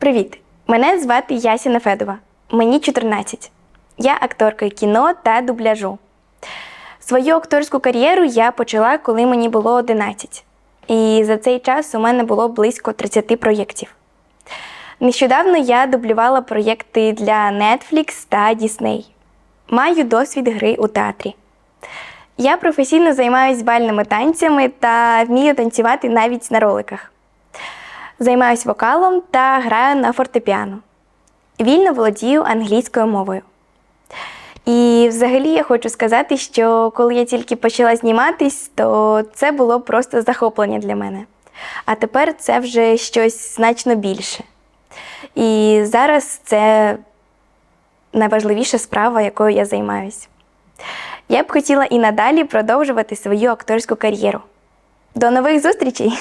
Привіт! Мене звати Яся Нефедова. Мені 14. Я акторка кіно та дубляжу. Свою акторську кар'єру я почала, коли мені було 11. І за цей час у мене було близько 30 проєктів. Нещодавно я дублювала проєкти для Netflix та Disney. Маю досвід гри у театрі. Я професійно займаюся бальними танцями та вмію танцювати навіть на роликах. Займаюсь вокалом та граю на фортепіано. Вільно володію англійською мовою. І взагалі я хочу сказати, що коли я тільки почала зніматись, то це було просто захоплення для мене. А тепер це вже щось значно більше. І зараз це найважливіша справа, якою я займаюсь. Я б хотіла і надалі продовжувати свою акторську кар'єру. До нових зустрічей!